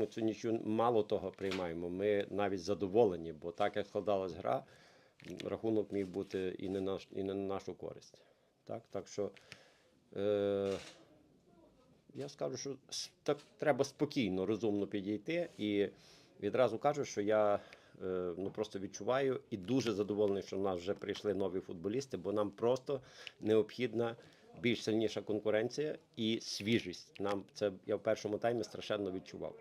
Ми цю нічю мало того приймаємо. Ми навіть задоволені, бо так як складалась гра, рахунок міг бути і не, наш, і не на нашу користь. Так, так що е, я скажу, що так треба спокійно, розумно підійти. І відразу кажу, що я е, ну, просто відчуваю і дуже задоволений, що в нас вже прийшли нові футболісти, бо нам просто необхідна більш сильніша конкуренція і свіжість. Нам це я в першому таймі страшенно відчував.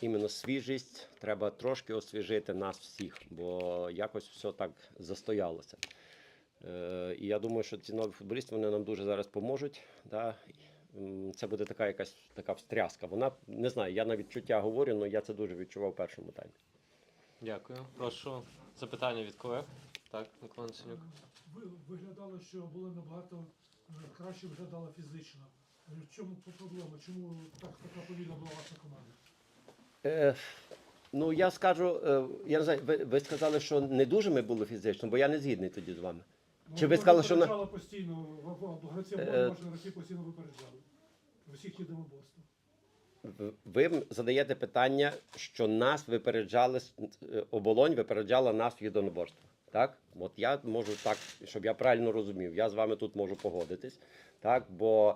Іменно свіжість треба трошки освіжити нас всіх, бо якось все так застоялося. Е, і я думаю, що ці нові футболісти вони нам дуже зараз поможуть. Да? Це буде така якась така встряска. Вона не знаю, я на відчуття говорю, але я це дуже відчував в першому таймі. Дякую. Прошу запитання від колег. Так, Микола Насенюк. Ви виглядало, що були набагато е, краще виглядало фізично. Е, В чому проблема? Чому так така повільна була ваша команда? Е, ну я скажу, е, я не знаю, ви, ви сказали, що не дуже ми були фізично, бо я не згідний тоді з вами. Чи ви Ну, сказали, що на- випереджали постійно в- в- в гравці Е, оборони ваші гравці постійно випереджали. В усіх єдиноборствах. В- Ви задаєте питання, що нас випереджали с- е, оболонь, випереджала нас в єдиноборствах. Так, от я можу так, щоб я правильно розумів, я з вами тут можу погодитись. Так, бо е,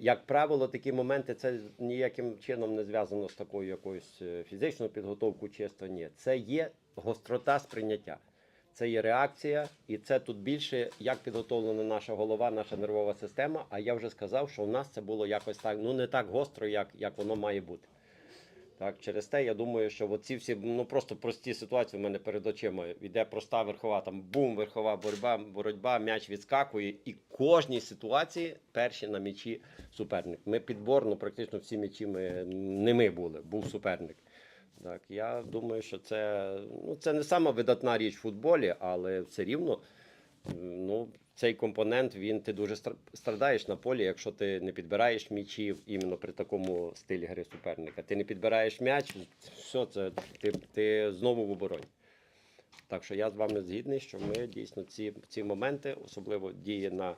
як правило, такі моменти це ніяким чином не зв'язано з такою якоюсь е, фізичною підготовкою, чисто ні. Це є гострота сприйняття. Це є реакція, і це тут більше як підготовлена наша голова, наша нервова система. А я вже сказав, що у нас це було якось так, ну не так гостро, як, як воно має бути. Так, через те я думаю, що оці всі ну просто прості ситуації в мене перед очима. Йде проста верхова, там бум, верхова боротьба, боротьба, м'яч відскакує, і кожній ситуації перші на м'ячі суперник. Ми підборно, практично всі м'ячі ми не ми були, був суперник. Так, я думаю, що це, ну, це не сама видатна річ в футболі, але все рівно ну, цей компонент він ти дуже стра- страдаєш на полі, якщо ти не підбираєш м'ячів іменно при такому стилі гри суперника. Ти не підбираєш м'яч, все це ти, ти знову в обороні. Так що я з вами згідний, що ми дійсно ці, ці моменти, особливо діє на,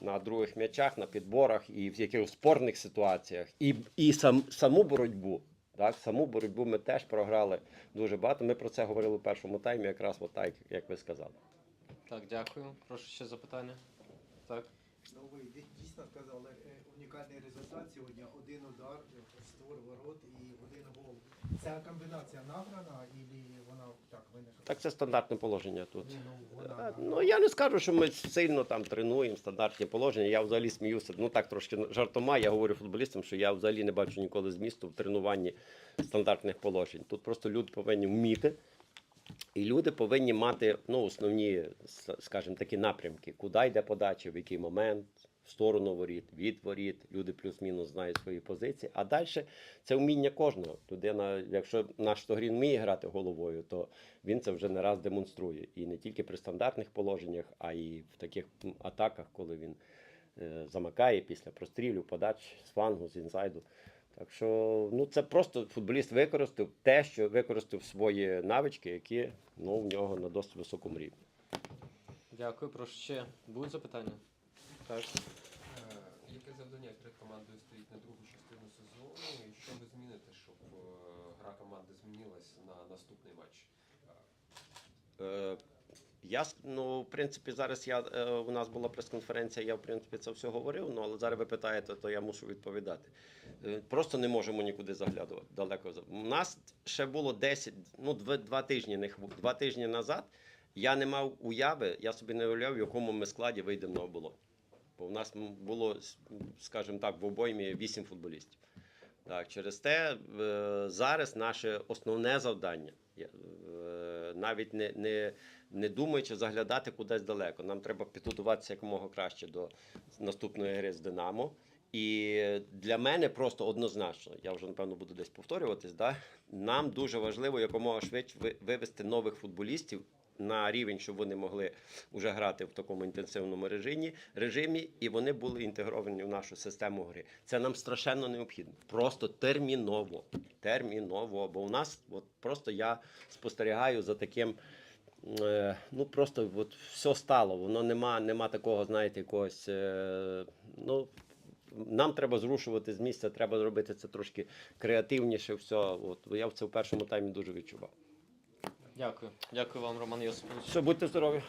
на других м'ячах, на підборах і в якихось спорних ситуаціях, і, і сам, саму боротьбу. Так, саму боротьбу ми теж програли дуже багато. Ми про це говорили в першому таймі, якраз от так, як ви сказали. Так, дякую. Прошу ще запитання. Так. Ну, ви дій- дійсно сказали е, унікальний результат сьогодні. Один удар, е, створ ворот і один гол. Ця комбінація награна і вона так виникла? Так це стандартне положення тут. Ні, ну, Е, вона Ну я не скажу, що ми сильно там тренуємо стандартні положення. Я взагалі сміюся. Ну так трошки жартома. Я говорю футболістам, що я взагалі не бачу ніколи змісту в тренуванні стандартних положень. Тут просто люди повинні вміти. І люди повинні мати ну, основні, скажімо, такі напрямки, куди йде подача, в який момент, в сторону воріт, від воріт. Люди плюс-мінус знають свої позиції. А далі це вміння кожного. Людина, якщо наш Стогрін вміє грати головою, то він це вже не раз демонструє. І не тільки при стандартних положеннях, а й в таких атаках, коли він е, замикає після прострілів, подач з флангу, з інсайду. Так що ну, це просто футболіст використав те, що використав свої навички, які ну, в нього на досить високому рівні. Дякую. Прошу ще. Будуть запитання? Так. Е, Яке завдання перед командою стоїть на другу частину сезону? І що ви зміните, щоб е, гра команди змінилась на наступний матч? Е, я ну, в принципі, зараз я е, у нас була прес-конференція, я в принципі це все говорив. Ну але зараз ви питаєте, то я мушу відповідати. Е, Просто не можемо нікуди заглядувати далеко. У нас ще було 10, ну два, тижні, не два тижні назад. Я не мав уяви, я собі не уявляв, в якому ми складі вийдемо на оболонь. Бо в нас було, скажімо так, в обоймі 8 футболістів. Так, через те е, зараз наше основне завдання, навіть не, не, не думаючи заглядати кудись далеко. Нам треба підготуватися якомога краще до наступної гри з Динамо. І для мене просто однозначно, я вже напевно буду десь повторюватись. Да? Нам дуже важливо якомога швидше вивести нових футболістів на рівень, щоб вони могли вже грати в такому інтенсивному режимі, режимі, і вони були інтегровані в нашу систему гри. Це нам страшенно необхідно. Просто терміново. Терміново. Бо у нас от просто я спостерігаю за таким. е, Ну просто от все стало. Воно нема, нема такого, знаєте, якогось. е, Ну нам треба зрушувати з місця, треба зробити це трошки креативніше. Все, от я це в першому таймі дуже відчував. Дякую. Дякую вам, Роман Йосипович. Все, будьте здорові.